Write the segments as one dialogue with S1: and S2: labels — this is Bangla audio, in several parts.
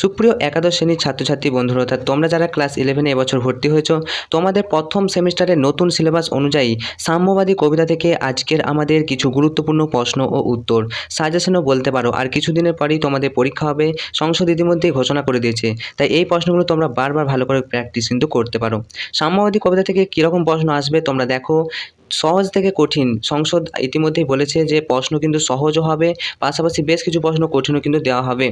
S1: সুপ্রিয় একাদশ শ্রেণির ছাত্রছাত্রী বন্ধুরা, অর্থাৎ তোমরা যারা ক্লাস ইলেভেনে এবছর ভর্তি হয়েছো, তোমাদের প্রথম সেমিস্টারের নতুন সিলেবাস অনুযায়ী সাম্যবাদী কবিতা থেকে আজকের আমাদের কিছু গুরুত্বপূর্ণ প্রশ্ন ও উত্তর সাজেশনও বলতে পারো। আর কিছুদিনের পরেই তোমাদের পরীক্ষা হবে, সংসদ ইতিমধ্যেই ঘোষণা করে দিয়েছে। তাই এই প্রশ্নগুলো তোমরা বারবার ভালো করে প্র্যাকটিস কিন্তু করতে পারো। সাম্যবাদী কবিতা থেকে কীরকম প্রশ্ন আসবে তোমরা দেখো। সহজ থেকে কঠিন, সংসদ ইতিমধ্যেই বলেছে যে প্রশ্ন কিন্তু সহজও হবে, পাশাপাশি বেশ কিছু প্রশ্ন কঠিনও কিন্তু দেওয়া হবে।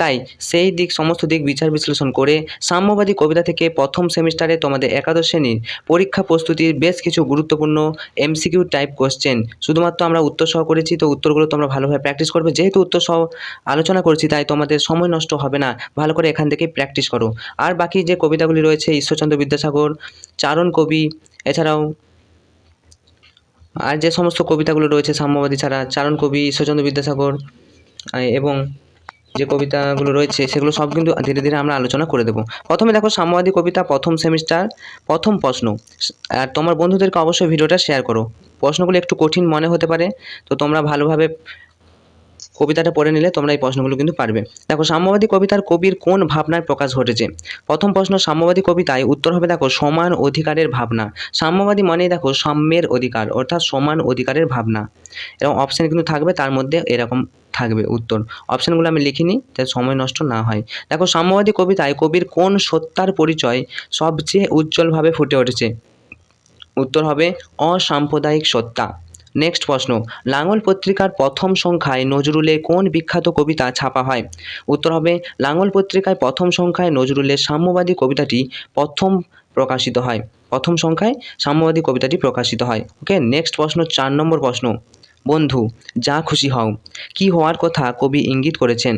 S1: তাই সেই দিক সমস্ত দিক বিচার বিশ্লেষণ করে সাম্যবাদী কবিতা থেকে প্রথম সেমিস্টারে তোমাদের একাদশ শ্রেণির পরীক্ষা প্রস্তুতির বেশ কিছু গুরুত্বপূর্ণ এমসিকিউ টাইপ কোশ্চেন শুধুমাত্র আমরা উত্তর সহ করেছি, তো উত্তরগুলো তোমরা ভালোভাবে প্র্যাকটিস করবে। যেহেতু উত্তর সহ আলোচনা করেছি, তাই তোমাদের সময় নষ্ট হবে না। ভালো করে এখান থেকেই প্র্যাকটিস করো। আর বাকি যে কবিতাগুলি রয়েছে, ঈশ্বরচন্দ্র বিদ্যাসাগর, চারণ কবি, এছাড়াও আর যে সমস্ত কবিতাগুলো রয়েছে সাম্যবাদী ছাড়া, চারণ কবি, ঈশ্বরচন্দ্র বিদ্যাসাগর এবং যে কবিতাগুলো রয়েছে, সেগুলো সব কিন্তু ধীরে ধীরে আমরা আলোচনা করে দেবো। প্রথমে দেখো সাম্যবাদী কবিতা, প্রথম সেমিস্টার, প্রথম প্রশ্ন। আর তোমার বন্ধুদেরকে অবশ্যই ভিডিওটা শেয়ার করো। প্রশ্নগুলো একটু কঠিন মনে হতে পারে, তো তোমরা ভালোভাবে কবিতাটা পড়ে নিলে তোমরা এই প্রশ্নগুলো কিন্তু পারবে। দেখো, সাম্যবাদী কবিতার কবির কোন ভাবনার প্রকাশ ঘটেছে? প্রথম প্রশ্ন, সাম্যবাদী কবিতায় উত্তর হবে দেখো, সমান অধিকারের ভাবনা। সাম্যবাদী মানেই দেখো, সাম্যের অধিকার, অর্থাৎ সমান অধিকারের ভাবনা। এবং অপশান কিন্তু থাকবে, তার মধ্যে এরকম থাকবে উত্তর। অপশানগুলো আমি লিখিনি যাতে সময় নষ্ট না হয়। দেখো, সাম্যবাদী কবিতায় কবির কোন সত্তার পরিচয় সবচেয়ে উজ্জ্বলভাবে ফুটে উঠেছে? উত্তর হবে, অসাম্প্রদায়িক সত্তা। নেক্সট প্রশ্ন, লাঙল পত্রিকার প্রথম সংখ্যায় নজরুলের কোন বিখ্যাত কবিতা ছাপা হয়? উত্তর হবে, লাঙল পত্রিকায় প্রথম সংখ্যায় নজরুলের সাম্যবাদী কবিতাটি প্রথম প্রকাশিত হয়। প্রথম সংখ্যায় সাম্যবাদী কবিতাটি প্রকাশিত হয়। ওকে নেক্সট প্রশ্ন, চার নম্বর প্রশ্ন। বন্ধু, যা খুশি হও। কি হওয়ার কথা কবি ইঙ্গিত করেছেন?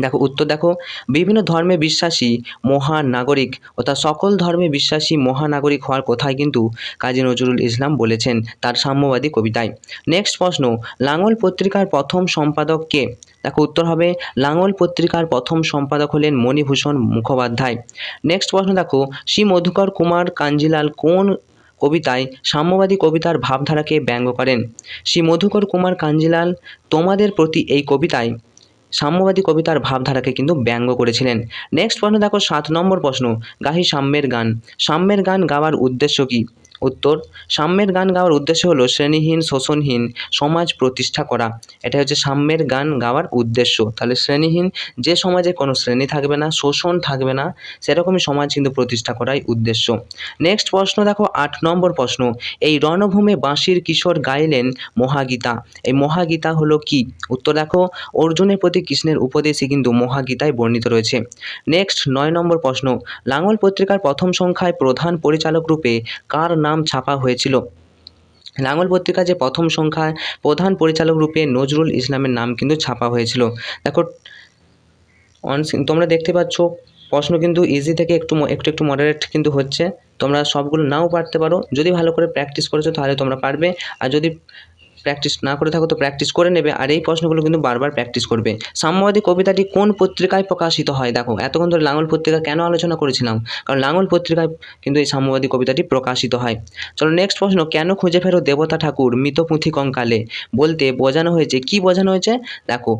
S1: দেখো, উত্তর দেখো, বিভিন্ন ধর্মে বিশ্বাসী মহান নাগরিক অর্থাৎ সকল ধর্মে বিশ্বাসী মহানাগরিক হওয়ার কথাই কিন্তু কাজী নজরুল ইসলাম বলেছেন তার সাম্যবাদী কবিতায়। নেক্সট প্রশ্ন, লাঙল পত্রিকার প্রথম সম্পাদক কে? দেখো, উত্তর হবে, লাঙল পত্রিকার প্রথম সম্পাদক হলেন মণিভূষণ মুখোপাধ্যায়। নেক্সট প্রশ্ন দেখো, শ্রী মধুকর কুমার কাঞ্জিলাল কোন কবিতায় সাম্যবাদী কবিতার ভাবধারাকে ব্যঙ্গ করেন। শ্রী মধুকর কুমার কাঞ্জিলাল তোমাদের প্রতি এই কবিতায় সাম্যবাদী কবিতার ভাবধারাকে কিন্তু ব্যঙ্গ করেছিলেন। নেক্সট প্রশ্ন দেখো, সাত নম্বর প্রশ্ন, গাহি সাম্যের গান। সাম্যের গান গাওয়ার উদ্দেশ্য কী? উত্তর। সাম্যের গান গাওয়ার উদ্দেশ্য হলো শ্রেণীহীন, শোষণহীন সমাজ প্রতিষ্ঠা করা। এটা হচ্ছে সাম্যের গান গাওয়ার উদ্দেশ্য। তাহলে শ্রেণীহীন, যে সমাজে কোনো শ্রেণি থাকবে না, শোষণ থাকবে না, সেরকমই সমাজ কিন্তু প্রতিষ্ঠা করাই উদ্দেশ্য। নেক্সট প্রশ্ন দেখো, আট নম্বর প্রশ্ন। এই রণভূমে বাঁশির কিশোর গাইলেন মহাগীতা। এই মহাগীতা হলো কি? উত্তর দেখো, অর্জুনের প্রতি কৃষ্ণের উপদেশই কিন্তু মহাগীতায় বর্ণিত রয়েছে। নেক্সট নয় নম্বর প্রশ্ন। লাঙল পত্রিকার প্রথম সংখ্যায় প্রধান পরিচালক রূপে কার নাম ছাপা হয়েছিল। লাঙল পত্রিকা যে প্রথম সংখ্যায় প্রধান পরিচালক রূপে নজরুল ইসলামের নাম কিন্তু ছাপা হয়েছিল। দেখো তোমরা দেখতে পাচ্ছ, প্রশ্ন কিন্তু ইজি থেকে একটু একটু একটু মডারেট কিন্তু হচ্ছে। তোমরা সবগুলো নাও পারতে পারো। যদি ভালো করে প্র্যাকটিস করেছ তাহলে তোমরা পারবে। আর যদি প্র্যাকটিস না করে থাকো তো প্র্যাকটিস করে নেবে। আর এই প্রশ্নগুলো কিন্তু বারবার প্র্যাকটিস করবে। সাম্যবাদী কবিতাটি কোন পত্রিকায় প্রকাশিত হয়? দেখো, এতক্ষণ ধরে লাঙল পত্রিকা কেন আলোচনা করেছিলাম? কারণ লাঙল পত্রিকায় কিন্তু এই সাম্যবাদী কবিতাটি প্রকাশিত হয়। চলো নেক্সট প্রশ্ন, কেন খুঁজে ফেরো দেবতা ঠাকুর মৃত পুঁথি কঙ্কালে বলতে বোঝানো হয়েছে। কি বোঝানো হয়েছে? দেখো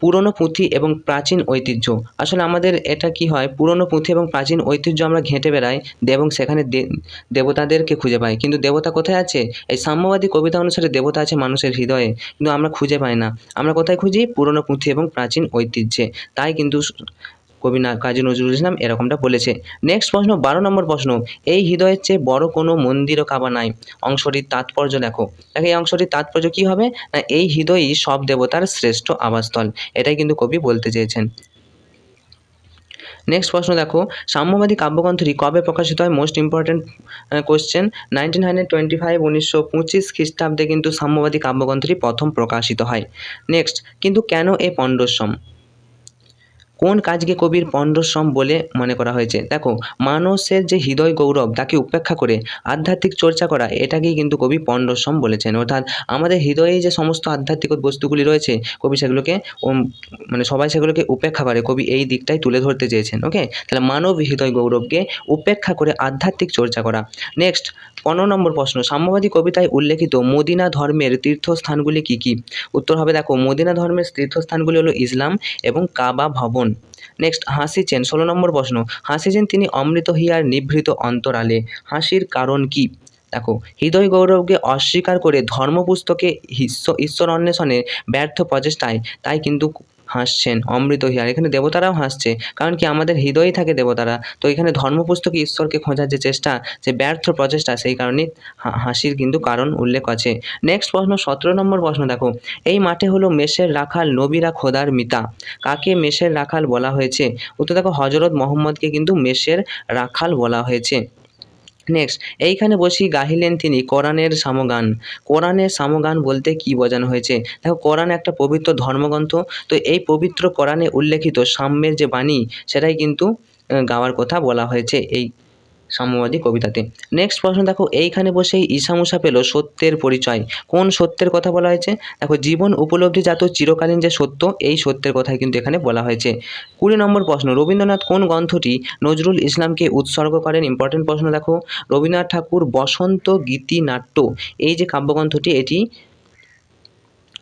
S1: পুরনো পুঁথি এবং প্রাচীন ঐতিহ্য। আসলে আমাদের এটা কি হয়? পুরনো পুঁথি এবং প্রাচীন ঐতিহ্য আমরা ঘেঁটে বেড়াই এবং সেখানে দেবতাদেরকে খুঁজে পাই। কিন্তু দেবতা কোথায় আছে? এই সাম্যবাদী কবিতা অনুসারে দেবতা আছে মানুষের হৃদয়ে। কিন্তু আমরা খুঁজে পাই না। আমরা কোথায় খুঁজি? পুরনো পুঁথি এবং প্রাচীন ঐতিহ্যে। তাই কিন্তু কবি না কাজী নজরুল ইসলাম এরকমটা বলেছে নেক্সট প্রশ্ন, বারো নম্বর প্রশ্ন, এই হৃদয়ের চেয়ে বড় কোনো মন্দির ও কাবা নাই। অংশটির তাৎপর্য দেখো। দেখো, এই অংশটির তাৎপর্য কী হবে? না, এই হৃদয়ই সব দেবতার শ্রেষ্ঠ আবাসস্থল। এটাই কিন্তু কবি বলতে চেয়েছেন। নেক্সট প্রশ্ন দেখো, সাম্যবাদী কাব্যগ্রন্থটি কবে প্রকাশিত হয়? Most important question nineteen hundred twenty five উনিশশো পঁচিশ খ্রিস্টাব্দে কিন্তু সাম্যবাদী কাব্যগ্রন্থটি প্রথম প্রকাশিত হয়। নেক্সট কিন্তু কেন এ পণ্ডশ্রম কোন কাজকে কবির পণ্ডশ্রম বলে মনে করা হয়েছে? দেখো মানুষের যে হৃদয় গৌরব, তাকে উপেক্ষা করে আধ্যাত্মিক চর্চা করা, এটাকেই কিন্তু কবি পণ্ডশ্রম বলেছেন। অর্থাৎ আমাদের হৃদয়ে যে সমস্ত আধ্যাত্মিক বস্তুগুলি রয়েছে, কবি সেগুলোকে মানে সবাই সেগুলোকে উপেক্ষা করে, কবি এই দিকটাই তুলে ধরতে চেয়েছেন ওকে তাহলে মানব হৃদয় গৌরবকে উপেক্ষা করে আধ্যাত্মিক চর্চা করা। নেক্সট পনেরো নম্বর প্রশ্ন, সাম্যবাদী কবিতায় উল্লেখিত মদিনা ধর্মের তীর্থস্থানগুলি কী কী? উত্তর হবে দেখো, মদিনা ধর্মের তীর্থস্থানগুলি হলো ইসলাম এবং কাবা ভবন। নেক্সট হাসিছেন ষোলো নম্বর প্রশ্ন হাসিছেন তিনি অমৃত হিয়ার নিভৃত অন্তরালে। হাসির কারণ কী? দেখো, হৃদয় গৌরবকে অস্বীকার করে ধর্মপুস্তকে ঈশ্বর অন্বেষণে ব্যর্থ প্রচেষ্টায়, তাই কিন্তু হাসছেন, অমৃত হিয়ার এখানে দেবতারাও হাসছে, কারণ কি আমাদের হৃদয়েই থাকে দেবতারা। তো এখানে ধর্মপুস্তকে ঈশ্বরকে খোঁজার যে চেষ্টা, যে ব্যর্থ প্রচেষ্টা, সেই কারণে হাসির কিন্তু কারণ উল্লেখ আছে। নেক্সট প্রশ্ন, সতেরো নম্বর প্রশ্ন, দেখো। এই মাঠে হলো মেষের রাখাল, নবীরা খোদার মিতা। কাকে মেষের রাখাল বলা হয়েছে? উত্তর দেখো, হজরত মোহাম্মদকে কিন্তু মেষের রাখাল বলা হয়েছে। নেক্সট এইখানে বসি গাহিলেন তিনি কোরআনের সামগান। কোরআনের সামগান বলতে কি বোঝানো হয়েছে? দেখো, কোরআন একটা পবিত্র ধর্মগ্রন্থ, তো এই পবিত্র কোরআনে উল্লেখিত সাম্যের যে বাণী, সেটাই কিন্তু গাওয়ার কথা বলা হয়েছে। এই সাম্যবাদী কবিতাতে। নেক্সট প্রশ্ন, দেখো, এইখানে বসেই ঈশামুষা পেল সত্যের পরিচয়। কোন সত্যের কথা বলা হয়েছে? দেখো, জীবন উপলব্ধিজাত চিরকালীন যে সত্য, এই সত্যের কথাই কিন্তু এখানে বলা হয়েছে। কুড়ি নম্বর প্রশ্ন, রবীন্দ্রনাথ কোন গ্রন্থটি নজরুল ইসলামকে উৎসর্গ করেন? ইম্পর্টেন্ট প্রশ্ন, দেখো, রবীন্দ্রনাথ ঠাকুর বসন্ত গীতি নাট্য এই যে কাব্যগ্রন্থটি, এটি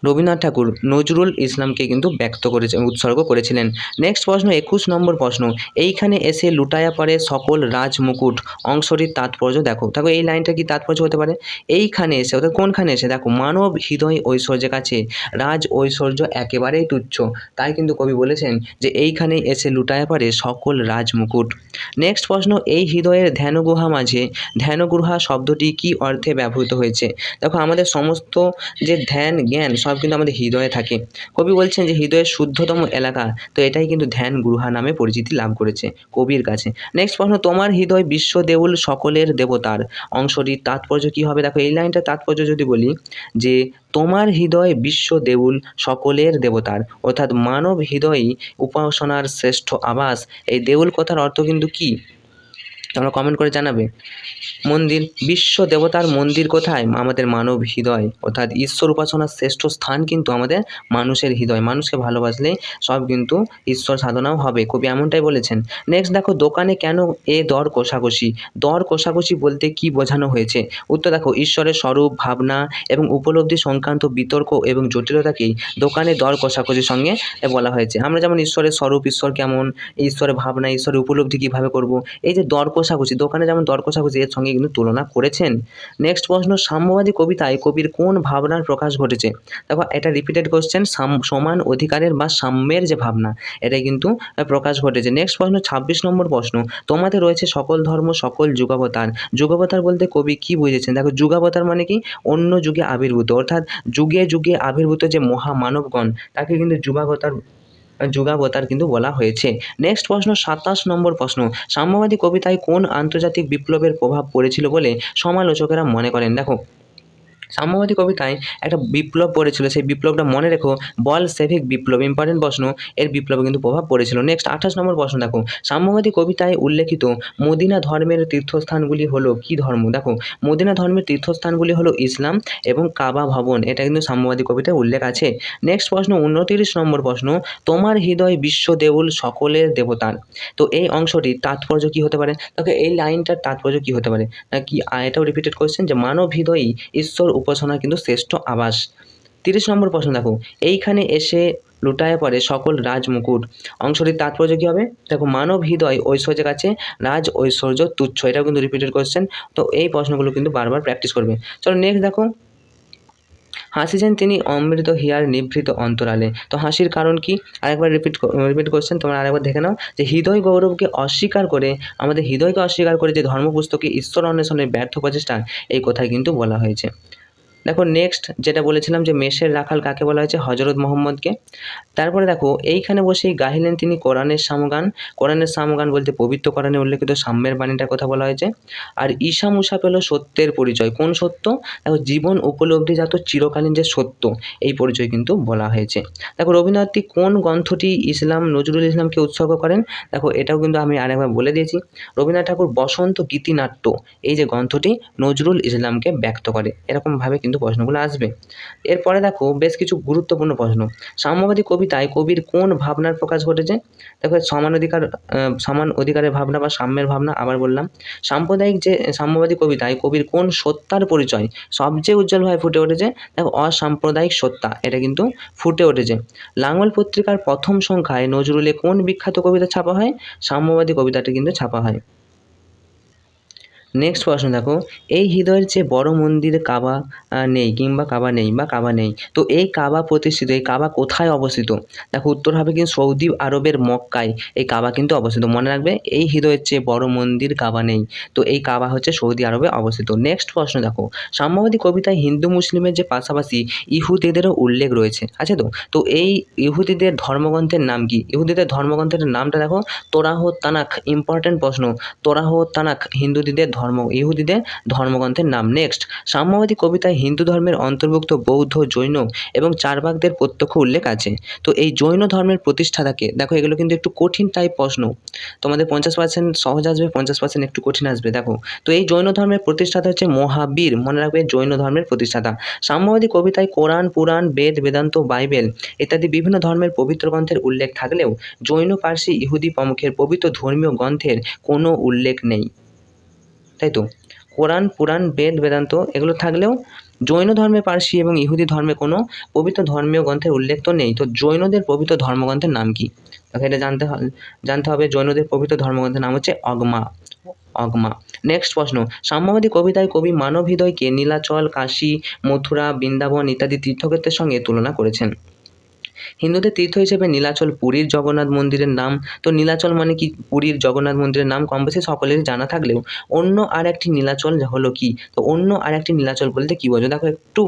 S1: রবীন্দ্রনাথ ঠাকুর নজরুল ইসলামকে কিন্তু ব্যক্ত করেছে, উৎসর্গ করেছিলেন। নেক্সট প্রশ্ন, একুশ নম্বর প্রশ্ন। এইখানে এসে লুটায়া পড়ে সকল রাজ মুকুট, অংশটির তাৎপর্য দেখো। দেখো, এই লাইনটা কি তাৎপর্য হতে পারে? এইখানে এসে, অর্থাৎ কোনখানে এসে? দেখো, মানব হৃদয় ঐশ্বর্যের কাছে, রাজ ঐশ্বর্য একেবারেই তুচ্ছ। তাই কিন্তু কবি বলেছেন যে এইখানে এসে লুটায়া পড়ে সকল রাজ মুকুট। নেক্সট প্রশ্ন, এই হৃদয়ের ধ্যানগুহা মাঝে, ধ্যানগুহা শব্দটি কি অর্থে ব্যবহৃত হয়েছে? দেখো, আমাদের সমস্ত যে ধ্যান, জ্ঞান সব কিন্তু আমাদের হৃদয়ে থাকে। কবি বলছেন যে হৃদয়ের শুদ্ধতম এলাকা, তো এটাই কিন্তু ধ্যান গুরুহা নামে পরিচিতি লাভ করেছে কবির কাছে। নেক্সট প্রশ্ন, তোমার হৃদয় বিশ্ব দেউল সকলের দেবতার? অংশটির তাৎপর্য কী হবে? দেখো, এই লাইনটার তাৎপর্য যদি বলি, যে তোমার হৃদয় বিশ্ব দেউল সকলের দেবতার, অর্থাৎ মানব হৃদয়ই উপাসনার শ্রেষ্ঠ আবাস। এই দেউল কথার অর্থ কিন্তু কী? তোমরা কমেন্ট করে জানাবে। মন্দির, বিশ্ব দেবতার মন্দির কোথায়? আমাদের মানব হৃদয়। অর্থাৎ ঈশ্বর উপাসনার শ্রেষ্ঠ স্থান কিন্তু আমাদের মানুষের হৃদয়। মানুষকে ভালোবাসলে সব কিন্তু ঈশ্বর সাধনাও হবে। কবি এমনটাই বলেছেন নেক্সট দেখো, দোকানে কেন এ দর কষাকষি? দর কষাকষি বলতে কি বোঝানো হয়েছে? উত্তর দেখো, ঈশ্বরের স্বরূপ, ভাবনা এবং উপলব্ধি সংক্রান্ত বিতর্ক এবং জটিলতাকেই দোকানে দর কষাকষির সঙ্গে বলা হয়েছে। আমরা যেমন ঈশ্বরের স্বরূপ, ঈশ্বর কেমন, ঈশ্বরের ভাবনা, ঈশ্বরের উপলব্ধি কীভাবে করব? এই যে দর কষাকষি দোকানে যেমন দর কষাকষি এর সঙ্গে কিন্তু তুলনা করেছেন। নেক্সট প্রশ্ন, সাম্যবাদী কবিতায় কবির কোন ভাবনার প্রকাশ ঘটেছে? দেখো, এটা রিপিটেড কোশ্চেন সমান অধিকারের বা সাম্যের যে ভাবনা, এটাই কিন্তু প্রকাশ ঘটেছে। নেক্সট প্রশ্ন, ছাব্বিশ নম্বর প্রশ্ন, তোমাদের রয়েছে সকল ধর্ম, সকল যুগাবতার। যুগাবতার বলতে কবি কি বুঝেছেন? দেখো, যুগাবতার মানে কি? অন্য যুগে আবির্ভূত। অর্থাৎ যুগে যুগে আবির্ভূত যে মহামানবগণ, তাকে কিন্তু যুগাবতার যুগাবতার কিন্তু বলা হয়েছে। নেক্সট প্রশ্ন, সাতাশ নম্বর প্রশ্ন। সাম্যবাদী কবিতায় কোন আন্তর্জাতিক বিপ্লবের প্রভাব পড়েছিল বলে সমালোচকেরা মনে করেন? দেখো সাম্যবাদী কবিতায় একটা বিপ্লব পড়েছিল। সেই বিপ্লবটা মনে রেখো বল সেভিক বিপ্লব ইম্পর্টেন্ট প্রশ্ন। এর বিপ্লবে কিন্তু প্রভাব পড়েছিল। নেক্সট আঠাশ নম্বর প্রশ্ন দেখো। সাম্যবাদী কবিতায় উল্লেখিত মদিনা ধর্মের তীর্থস্থানগুলি হলো কি ধর্ম? দেখো মদিনা ধর্মের তীর্থস্থানগুলি হলো ইসলাম এবং কাবা ভবন। এটা কিন্তু সাম্যবাদী কবিতায় উল্লেখ আছে। নেক্সট প্রশ্ন উনতিরিশ নম্বর প্রশ্ন তোমার হৃদয় বিশ্ব দেউল সকলের দেবতার। তো এই অংশটির তাৎপর্য কি হতে পারে? দেখো এই লাইনটার তাৎপর্য কি হতে পারে? নাকি আহ, এটাও রিপিটেড কোয়েশ্চেন যে মানব হৃদয়ই ঈশ্বর উপাসনা কিন্তু শ্রেষ্ঠ আবাস। তিরিশ নম্বর প্রশ্ন দেখো, এইখানে এসে লুটায় পড়ে সকল রাজ মুকুট অংশটির তাৎপর্য কী হবে? দেখো মানব হৃদয় ঐশ্বর্যের কাছে রাজ ঐশ্বর্য তুচ্ছ, এটাও কিন্তু রিপিটেড কোয়েশ্চেন তো এই প্রশ্নগুলো কিন্তু বারবার প্র্যাকটিস করবে। চলো নেক্সট দেখো, হাসিছেন তিনি অমৃত হিয়ার নিভৃত অন্তরালে। তো হাসির কারণ কি? আরেকবার রিপিট রিপিট করছেন তোমরা আরেকবার দেখে নাও। যে হৃদয় গৌরবকে অস্বীকার করে, আমাদের হৃদয়কে অস্বীকার করে যে ধর্মপুস্তকে ঈশ্বর অন্বেষণের ব্যর্থ প্রচেষ্টা এই কথাই কিন্তু বলা হয়েছে। দেখো নেক্সট যেটা বলেছিলাম যে মেষের রাখাল কাকে বলা হয়েছে? হজরত মোহাম্মদকে। তারপরে দেখো, এইখানে বসেই গাহিলেন তিনি কোরআনের সামগান। কোরআনের সামগান বলতে পবিত্র কোরআনে উল্লেখিত সাম্যের বাণীটার কথা বলা হয়েছে। আর ঈশা মুসা পেল সত্যের পরিচয়। কোন সত্য? দেখো, জীবন উপলব্ধি উপলব্ধিজাত চিরকালীন যে সত্য, এই পরিচয় কিন্তু বলা হয়েছে। দেখো, রবীন্দ্রনাথটি কোন গ্রন্থটি ইসলাম, নজরুল ইসলামকে উৎসর্গ করেন? দেখো, এটাও কিন্তু আমি আরেকবার বলে দিয়েছি। রবীন্দ্রনাথ ঠাকুর বসন্ত গীতিনাট্য, এই যে গ্রন্থটি নজরুল ইসলামকে ব্যক্ত করে, এরকমভাবে কিন্তু কিন্তু প্রশ্নগুলো আসবে। এরপরে দেখো, বেশ কিছু গুরুত্বপূর্ণ প্রশ্ন। সাম্যবাদী কবিতায় কবির কোন ভাবনার প্রকাশ ঘটেছে? দেখো, সমান অধিকার সমান অধিকারের ভাবনা বা সাম্যের ভাবনা আবার বললাম। সাম্প্রদায়িক যে, সাম্যবাদী কবিতায় কবির কোন সত্তার পরিচয় সবচেয়ে উজ্জ্বলভাবে ফুটে উঠেছে? দেখো, অসাম্প্রদায়িক সত্তা, এটা কিন্তু ফুটে উঠেছে। লাঙ্গল পত্রিকার প্রথম সংখ্যায় নজরুলে কোন বিখ্যাত কবিতা ছাপা হয়? সাম্যবাদী কবিতাটি কিন্তু ছাপা হয়। নেক্সট প্রশ্ন, দেখো, এই হৃদয়ের চেয়ে বড় মন্দির কাবা নেই, কিংবা কাবা নেই, বা কাবা নেই। তো এই কাবা প্রতিষ্ঠিত, এই কাবা কোথায় অবস্থিত? দেখো, উত্তর হবে কিন্তু সৌদি আরবের মক্কায় এই কাবা কিন্তু অবস্থিত। মনে রাখবে, এই হৃদয়ের চেয়ে বড় মন্দির কাবা নেই। তো এই কাবা হচ্ছে সৌদি আরবে অবস্থিত। নেক্সট প্রশ্ন, দেখো, সাম্যবাদী কবিতায় হিন্দু মুসলিমের যে পাশাপাশি ইহুদিদেরও উল্লেখ রয়েছে। আছে তো? তো এই ইহুদিদের ধর্মগ্রন্থের নাম কি? ইহুদিদের ধর্মগ্রন্থের নামটা দেখো, তোরাহ তানাক ইম্পর্টেন্ট প্রশ্ন। তোরাহ তানাক হিন্দুদিদের ধর্ম, ইহুদিদের ধর্মগ্রন্থের নাম। নেক্সট সাম্যবাদী কবিতায় হিন্দু ধর্মের অন্তর্ভুক্ত বৌদ্ধ, জৈন এবং চারবাকদের প্রত্যক্ষ উল্লেখ আছে। তো এই জৈন ধর্মের প্রতিষ্ঠাতাকে, দেখো এগুলো কিন্তু একটু কঠিন টাইপ প্রশ্ন। তোমাদের পঞ্চাশ পার্সেন্ট সহজ আসবে, পঞ্চাশ পার্সেন্ট একটু কঠিন আসবে, দেখো। তো এই জৈন ধর্মের প্রতিষ্ঠাতা হচ্ছে মহাবীর, মনে রাখবে জৈন ধর্মের প্রতিষ্ঠাতা। সাম্যবাদী কবিতায় কোরআন, পুরাণ, বেদ, বেদান্ত, বাইবেল ইত্যাদি বিভিন্ন ধর্মের পবিত্র গ্রন্থের উল্লেখ থাকলেও জৈন, পার্সি, ইহুদি প্রমুখের পবিত্র ধর্মীয় গ্রন্থের কোনো উল্লেখ নেই। তাই তো কোরআন, পুরাণ, বেদ, বেদান্ত এগুলো থাকলেও জৈন ধর্মে পার্সি এবং ইহুদি ধর্মে কোনো পবিত্র ধর্মীয় গ্রন্থের উল্লেখ তো নেই। তো জৈনদের পবিত্র ধর্মগ্রন্থের নাম কি? দেখো এটা জানতে জানতে হবে জৈনদের পবিত্র ধর্মগ্রন্থের নাম হচ্ছে অগমা অগমা। নেক্সট প্রশ্ন, সাম্যবাদী কবিতায় কবি মানব হৃদয়কে নীলাচল, কাশী, মথুরা, বৃন্দাবন ইত্যাদি তীর্থক্ষেত্রের সঙ্গে তুলনা করেছেন। হিন্দুদের তীর্থ হিসেবে নীলাচল, পুরীর জগন্নাথ মন্দিরের নাম। তো নীলাচল মানে কি? পুরীর জগন্নাথ মন্দিরের নাম কম বেশি সকলেরই জানা থাকলেও অন্য আর একটি নীলাচল হলো কি? তো অন্য আর একটি নীলাচল বলতে কী বোঝো? দেখো একটু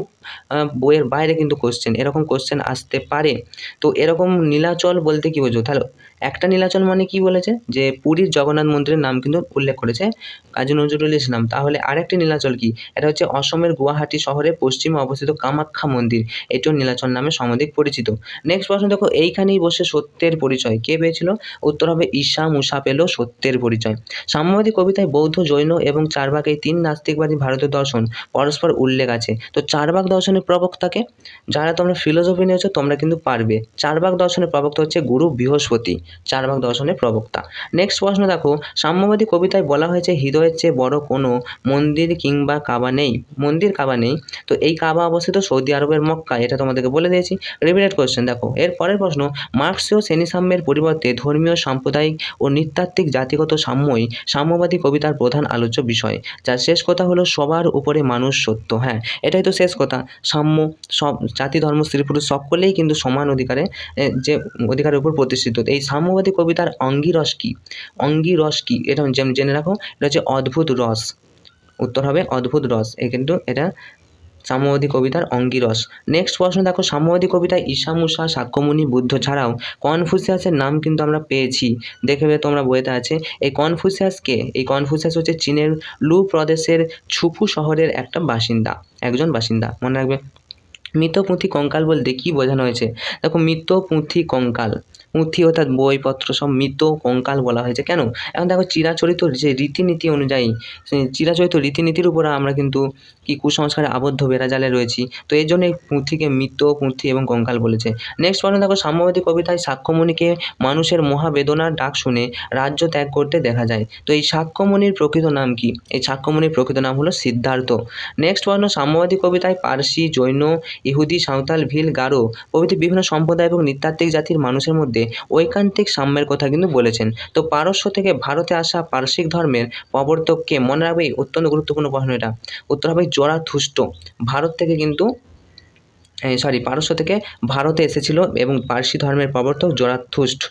S1: বইয়ের বাইরে কিন্তু কোশ্চেন এরকম কোশ্চেন আসতে পারে। তো এরকম নীলাচল বলতে কী বোঝো? তাহলে একটা নীলাচল মানে কি বলেছে? যে পুরীর জগন্নাথ মন্দিরের নাম কিন্তু উল্লেখ করেছে। কাজী নজরুল ইসলাম, তাহলে আরেকটি নীলাচল কি? এটা হচ্ছে অসমের গুয়াহাটি শহরে পশ্চিমে অবস্থিত কামাখ্যা মন্দির। এটিও নীলাচল নামে সমধিক পরিচিত। নেক্সট প্রশ্ন, দেখো, এইখানেই বসে সত্যের পরিচয়। কে পেয়েছিল? উত্তর হবে ঈশা মুসা পেল সত্যের পরিচয়। সাম্যবাদী কবিতায় বৌদ্ধ, জৈন এবং চারবাক এই তিন নাস্তিকবাদী ভারতীয় দর্শন পরস্পর উল্লেখ আছে। তো চারবাক দর্শনের প্রবক্তাকে যারা তোমরা ফিলোসফি নিয়েছো, তোমরা কিন্তু পারবে। চারবাক দর্শনের প্রবক্তা হচ্ছে গুরু বৃহস্পতি। চারবাক দর্শনের প্রবক্তা। নেক্সট প্রশ্ন দেখো, সাম্যবাদী কবিতায় বলা হয়েছে, হৃদয়ের চেয়ে বড় কোনো মন্দির কিংবা কাবা নেই। মন্দির, কাবা নেই। তো এই কাবা অবস্থিত সৌদি আরবের মক্কা এটা তোমাদেরকে বলে দিয়েছি। রিপিটেড কোয়েশ্চেন দেখো। এর পরের প্রশ্ন, মার্কসীয় শ্রেণীসাম্যের পরিবর্তে ধর্মীয়, সাম্প্রদায়িক ও নৃতাত্ত্বিক জাতিগত সাম্যই সাম্যবাদী কবিতার প্রধান আলোচ্য বিষয়, যার শেষ কথা হলো, সবার উপরে মানুষ সত্য। হ্যাঁ এটাই তো শেষ কথা। সাম্য, সব জাতি, ধর্ম, স্ত্রী, পুরুষ, সকলেই কিন্তু সমান অধিকারে যে অধিকারের উপর প্রতিষ্ঠিত। এই সাম্যবাদী কবিতার অঙ্গিরস কী? অঙ্গিরস কী? এটা জেনে রাখো, এটা হচ্ছে অদ্ভুত রস। উত্তর হবে অদ্ভুত রস। এ কিন্তু এটা সাম্যবাদী কবিতার অঙ্গিরস। নেক্সট প্রশ্ন, দেখো, সাম্যবাদী কবিতায় ঈশামুষা সাক্ষ্যমুনি, বুদ্ধ ছাড়াও কনফুসিয়াসের নাম কিন্তু আমরা পেয়েছি। দেখবে তোমরা বইতে আছে। এই কনফুসিয়াসকে এই কনফুসিয়াস হচ্ছে চীনের লু প্রদেশের ছুফু শহরের একটা বাসিন্দা, একজন বাসিন্দা। মনে রাখবে মৃত পুঁথি কঙ্কাল বলতে কী বোঝানো হয়েছে? দেখো মৃত পুঁথি কঙ্কাল। পুঁথি অর্থাৎ বইপত্র সব মৃত কঙ্কাল বলা হয়েছে। কেন? এখন দেখো চিরাচরিত যে রীতিনীতি অনুযায়ী চিরাচরিত রীতিনীতির উপর আমরা কিন্তু কি কুসংস্কারে আবদ্ধ বেড়াজালে রয়েছি। তো এই জন্য পুঁথিকে মৃত পুঁথি এবং কঙ্কাল বলেছে। নেক্সট প্রশ্ন দেখো সাম্যবাদী কবিতায় সাক্ষ্যমণিকে মানুষের মহাবেদনার ডাক শুনে রাজ্য ত্যাগ করতে দেখা যায়। তো এই সাক্ষ্যমণির প্রকৃত নাম কি? এই সাক্ষ্যমণির প্রকৃত নাম হলো সিদ্ধার্থ। নেক্সট প্রশ্ন সাম্যবাদী কবিতায় পার্সি, জৈন, ইহুদি, সাঁওতাল, ভিল, গারো প্রভৃতি বিভিন্ন সম্প্রদায় এবং নৃতাত্ত্বিক জাতির মানুষের মধ্যে ঐকান্তিক সাম্যের কথা কিন্তু বলেছেন। তো পারস্য থেকে ভারতে আসা পার্শ্বিক ধর্মের প্রবর্তককে মনে রাখবে অত্যন্ত গুরুত্বপূর্ণ প্রশ্ন এটা। উত্তর হবে জরাথুষ্ট ভারত থেকে কিন্তু সরি পারস্য থেকে ভারতে এসেছিল এবং পার্সি ধর্মের প্রবর্তক জোরাথুস্ট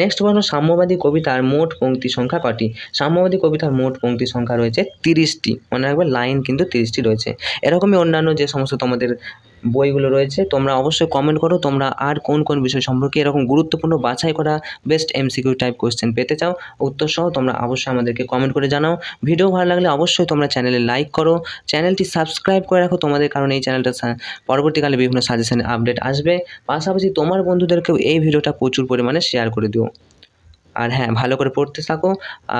S1: নেক্সট প্রশ্ন, সাম্যবাদী কবিতার মোট পঙ্ক্তি সংখ্যা কটি? সাম্যবাদী কবিতার মোট পংক্তি সংখ্যা রয়েছে তিরিশটি। মনে রাখবে লাইন কিন্তু তিরিশটি রয়েছে। এরকমই অন্যান্য যে সমস্ত তোমাদের বইগুলো রয়েছে, তোমরা অবশ্যই কমেন্ট করো, তোমরা আর কোন কোন বিষয় সম্পর্কে এরকম গুরুত্বপূর্ণ বাছাই করা বেস্ট এমসিকিউ টাইপ কোয়েশ্চেন পেতে চাও, উত্তর সহ তোমরা অবশ্যই আমাদেরকে কমেন্ট করে জানাও। ভিডিও ভালো লাগলে অবশ্যই তোমরা চ্যানেলে লাইক করো। চ্যানেলটি সাবস্ক্রাইব করে রাখো তোমাদের, কারণে এই চ্যানেলটা পরবর্তীকালে বিভিন্ন সাজেশন আপডেট আসবে। পাশাপাশি তোমার বন্ধুদেরকেও এই ভিডিওটা প্রচুর পরিমাণে শেয়ার করে দিও। আর হ্যাঁ ভালো করে পড়তে থাকো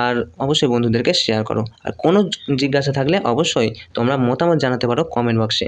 S1: আর অবশ্যই বন্ধুদেরকে শেয়ার করো। আর কোনো জিজ্ঞাসা থাকলে অবশ্যই তোমরা মতামত জানাতে পারো কমেন্ট বক্সে